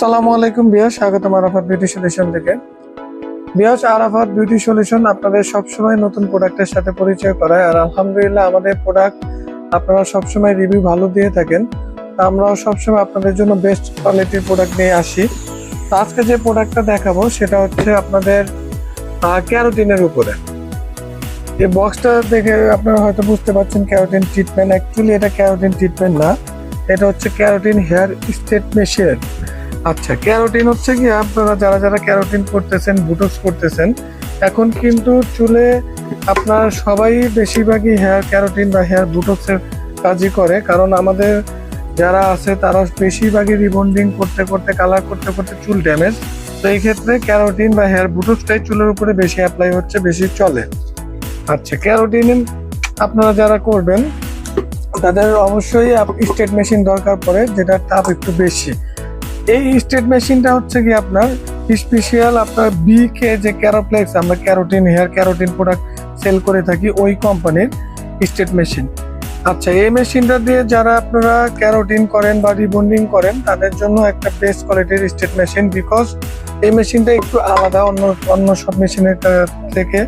সালামু আলাইকুম বিয়াস, স্বাগতম আরাফাত বিউটি সলিউশন থেকে। বিয়াস, আরাফাত বিউটি সলিউশন আপনাদের সবসময় নতুন প্রোডাক্টের সাথে পরিচয় করায়, আর আলহামদুলিল্লাহ আমাদের প্রোডাক্ট আপনারা সবসময় রিভিউ ভালো দিয়ে থাকেন। আমরাও সবসময় আপনাদের জন্য বেস্ট কোয়ালিটির প্রোডাক্ট নিয়ে আসি। তো আজকে যে প্রোডাক্টটা দেখাবো, সেটা হচ্ছে আপনাদের ক্যারোটিনের উপরে। এই বক্সটা দেখে আপনারা হয়তো বুঝতে পারছেন, ক্যারোটিন ট্রিটমেন্ট অ্যাকচুয়ালি এটা ক্যারোটিন ট্রিটমেন্ট না, এটা হচ্ছে ক্যারোটিন হেয়ার স্টেট মেশিন। আচ্ছা ক্যারোটিন হচ্ছে কি, আপনারা যারা যারা ক্যারোটিন করতেছেন বুটক্স করতেছেন, এখন কিন্তু চুলে আপনার সবাই বেশিরভাগই হেয়ার ক্যারোটিন বা হেয়ার বুটক্সের কাজই করে। কারণ আমাদের যারা আছে, তারা বেশিরভাগই রিবন্ডিং করতে করতে কালার করতে করতে চুল ড্যামেজ তো এই ক্ষেত্রে ক্যারোটিন বা হেয়ার বুটক্সটাই চুলের উপরে বেশি অ্যাপ্লাই হচ্ছে, বেশি চলে। আচ্ছা ক্যারোটিন আপনারা যারা করবেন, তাদের অবশ্যই স্টেট মেশিন দরকার পড়ে, যেটার তাপ একটু বেশি। এই স্টেট মেশিনটা হচ্ছে কি আপনার স্পেশাল আপনার বি কে যে ক্যারোপ্লেক্স আমরা keratin hair keratin product sale করে থাকি ওই কোম্পানির স্টেট মেশিন। আচ্ছা এই মেশিনটা দিয়ে যারা আপনারা ক্যারোটিন করেন বা রিবন্ডিং করেন, তাদের জন্য একটা বেস্ট কোয়ালিটির স্টেট মেশিন বিকজ এই মেশিনটা একটু আলাদা, অন্য অন্য সব মেশিনের থেকে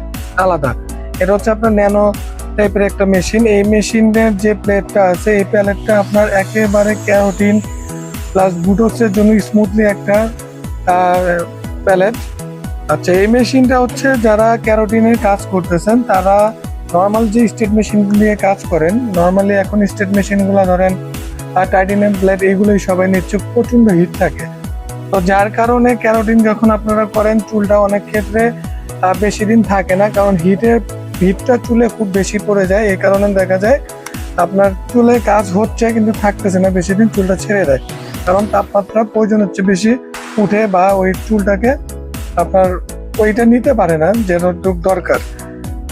আলাদা। এটা হচ্ছে আপনার ন্যানো টাইপের একটা মেশিন। এই মেশিনের যে প্লেটটা আছে, এই প্লেটটা আপনার একেবারে ক্যারোটিন প্লাস বুটক্সের জন্য স্মুথলি একটা প্যালেট আচ্ছা এই মেশিনটা হচ্ছে যারা ক্যারোটিনের কাজ করতেছেন, তারা নর্মাল যে স্টেট মেশিন দিয়ে কাজ করেন নর্মালি এখন স্টেট মেশিনগুলো ধরেন টাইটেনিয়াম প্লেট এইগুলোই সবাই নিচ্ছে, প্রচণ্ড হিট থাকে। তো যার কারণে ক্যারোটিন যখন আপনারা করেন, চুলটা অনেক ক্ষেত্রে বেশি দিন থাকে না, কারণ হিটের হিটটা চুলে খুব বেশি পড়ে যায় এই কারণে দেখা যায় আপনার চুলে কাজ হচ্ছে কিন্তু থাকতেছে না, বেশি দিন চুলটা ছেড়ে দেয়। কারণ তাপমাত্রা প্রয়োজন হচ্ছে বেশি উঠে বা ওই চুলটাকে আপনার ওইটা নিতে পারে না যেটুক দরকার,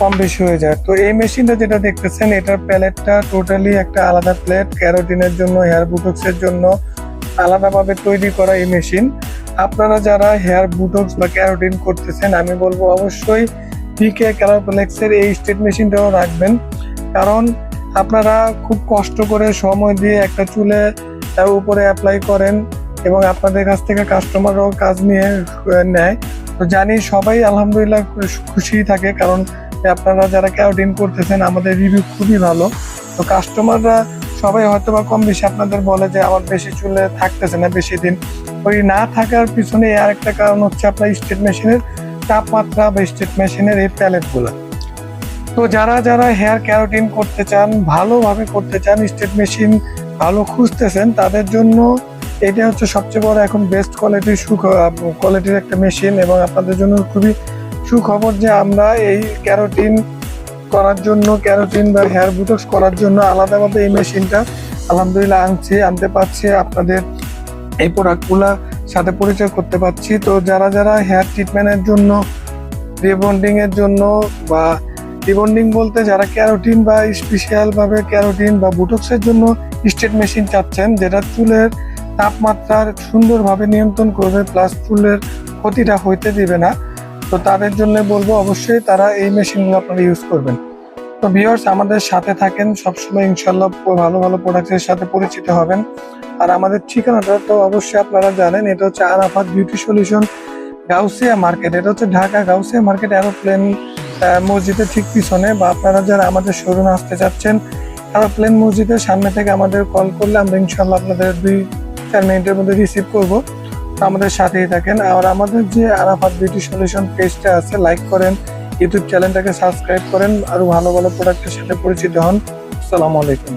কম বেশি হয়ে যায়। তো এই মেশিনটা যেটা দেখতেছেন, এটার প্যালেটটা টোটালি একটা আলাদা প্লেট, ক্যারোটিনের জন্য, হেয়ার বুটক্সের জন্য আলাদাভাবে তৈরি করা এই মেশিন। আপনারা যারা হেয়ার বুটক্স বা ক্যারোটিন করতেছেন, আমি বলব অবশ্যই পিকে ক্যারোপ্লেক্সের এই স্টেট মেশিনটাও রাখবেন। কারণ আপনারা খুব কষ্ট করে সময় দিয়ে একটা চুলে তার উপরে অ্যাপ্লাই করেন এবং আপনাদের কাছ থেকে কাস্টমারও কাজ নিয়ে নেয়। তো জানি সবাই আলহামদুলিল্লাহ খুশি থাকে কারণ আপনারা যারা ক্যারোটিন করতেছেন, আমাদের রিভিউ খুবই ভালো। তো কাস্টমাররা সবাই হয়তো বা কম বেশি আপনাদের বলে যে, আমার বেশি চুলে থাকতেছে না বেশি দিন। ওই না থাকার পিছনে আর একটা কারণ হচ্ছে আপনার স্টেট মেশিনের তাপমাত্রা বা স্টেট মেশিনের এই প্যালেটগুলো তো যারা যারা হেয়ার ক্যারোটিন করতে চান, ভালোভাবে করতে চান স্টেট মেশিন ভালো খুঁজতেছেন, তাদের জন্য এটা হচ্ছে সবচেয়ে বড় এখন বেস্ট কোয়ালিটির সুখ কোয়ালিটির একটা মেশিন এবং আপনাদের জন্য খুবই সুখবর যে আমরা এই ক্যারোটিন করার জন্য, ক্যারোটিন বা হেয়ার বুটক্স করার জন্য আলাদাভাবে এই মেশিনটা আলহামদুলিল্লাহ আনছি, আনতে পারছি, আপনাদের এই প্রোডাক্টগুলা সাথে পরিচয় করতে পারছি। তো যারা যারা হেয়ার ট্রিটমেন্টের জন্য রিবন্ডিং এর জন্য বা রিবন্ডিং বলতে যারা ক্যারোটিন বা স্পেশাল ভাবে ক্যারোটিন বা বুটক্সের জন্য স্টেট মেশিন চাচ্ছেন, যেটা চুলের তাপমাত্রার সুন্দরভাবে নিয়ন্ত্রণ করবে, প্লাস চুলের ক্ষতিটা হইতে দিবে না। তো তাদের জন্য বলব, অবশ্যই তারা এই মেশিনগুলো আপনারা ইউজ করবেন। তো ভিওর্স আমাদের সাথে থাকেন। সবসময় ইনশাল্লাহ ভালো ভালো প্রোডাক্টের সাথে পরিচিত হবেন। আর আমাদের ঠিকানাটা তো অবশ্যই আপনারা জানেন, এটা হচ্ছে Arafat beauty solution Gausia market. এটা হচ্ছে ঢাকা গাউসিয়া মার্কেট এরোপ্লেন মসজিদের ঠিক পিছনে। বা আপনারা যারা আমাদের শোরুমে আসতে চাচ্ছেন এরোপ্লেন মসজিদের সামনে থেকে আমাদের কল করলে আমরা ইনশাল্লাহ আপনাদের দুই চার মিনিটের মধ্যে রিসিভ করব। আমাদের সাথেই থাকেন। আর আমাদের যে আরাফাত বিউটি সলিউশন পেজটা আছে লাইক করেন ইউটিউব চ্যানেলটাকে সাবস্ক্রাইব করেন, আরও ভালো ভালো প্রোডাক্টের সাথে পরিচিত হন। আসসালামু আলাইকুম।